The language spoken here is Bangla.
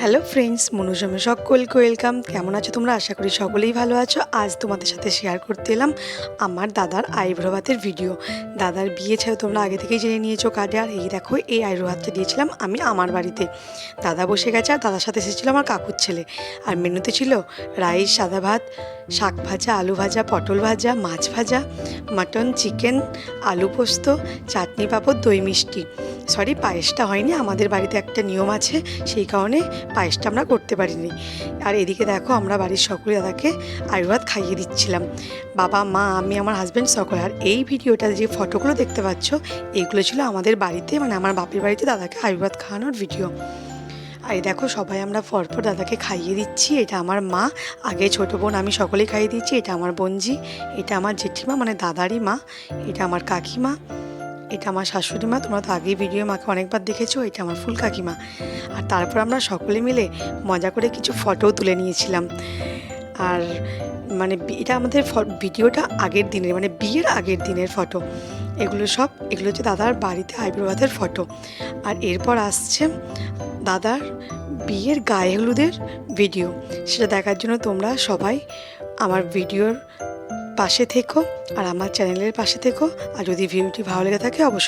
হ্যালো ফ্রেন্ডস মনুজমে সকলকে ওয়েলকাম কেমন আছো তোমরা? আশা করি সকলেই ভালো আছো। আজ তোমাদের সাথে শেয়ার করতে এলাম আমার দাদার আইব্রো ভাতের ভিডিও দাদার বিয়ে ছিল তোমরা আগে থেকেই জেনে নিয়েছো কার্ডে। আর এই দেখো, এই আইব্রো ভাতটা দিয়েছিলাম আমি আমার বাড়িতে। দাদা বসে গেছে আর দাদার সাথে এসেছিল আমার কাকুর ছেলে। আর মেনুতে ছিল রাইস সাদা ভাত, শাক ভাজা, আলু ভাজা, পটল ভাজা, মাছ ভাজা মাটন চিকেন আলু পোস্ত, চাটনি পাঁপড়, দই মিষ্টি। সরি পায়েসটা হয়নি, আমাদের বাড়িতে একটা নিয়ম আছে, সেই কারণে পায়েসটা আমরা করতে পারিনি। আর এদিকে দেখো, আমরা বাড়ির সকলে দাদাকে আয়ুর্বাদ খাইয়ে দিচ্ছিলাম। বাবা, মা, আমি, আমার হাজব্যান্ড সকলে। আর এই ভিডিওটা যে ফটোগুলো দেখতে পাচ্ছ এইগুলো ছিল আমাদের বাড়িতে মানে আমার বাপের বাড়িতে দাদাকে আয়ুর্বাদ খাওয়ানোর ভিডিও আর দেখো, সবাই আমরা পরপর দাদাকে খাইয়ে দিচ্ছি। এটা আমার মা, আগে ছোটো বোন আমি সকলেই খাইয়ে দিচ্ছি। এটা আমার বোনজি, এটা আমার জেঠিমা মানে দাদারই মা, এটা আমার কাকিমা। এটা আমার শাশুড়ি মা, তোমরা তো আগেই ভিডিও মাকে অনেকবার দেখেছ, এটা আমার ফুল কাকিমা। আর তারপর আমরা সকলে মিলে মজা করে কিছু ফটোও তুলে নিয়েছিলাম। আর মানে এটা আমাদের ভিডিওটা আগের দিনের মানে বিয়ের আগের দিনের ফটো এগুলো সব, এগুলো হচ্ছে দাদার বাড়িতে আইব্রোভাতের ফটো আর এরপর আসছে দাদার বিয়ের গায়ে হলুদের ভিডিও সেটা দেখার জন্য তোমরা সবাই আমার ভিডিওর পাশে থেকো আর আমার চ্যানেলের পাশে থেকো। আর যদি ভিডিওটি ভালো লেগে থাকে অবশ্যই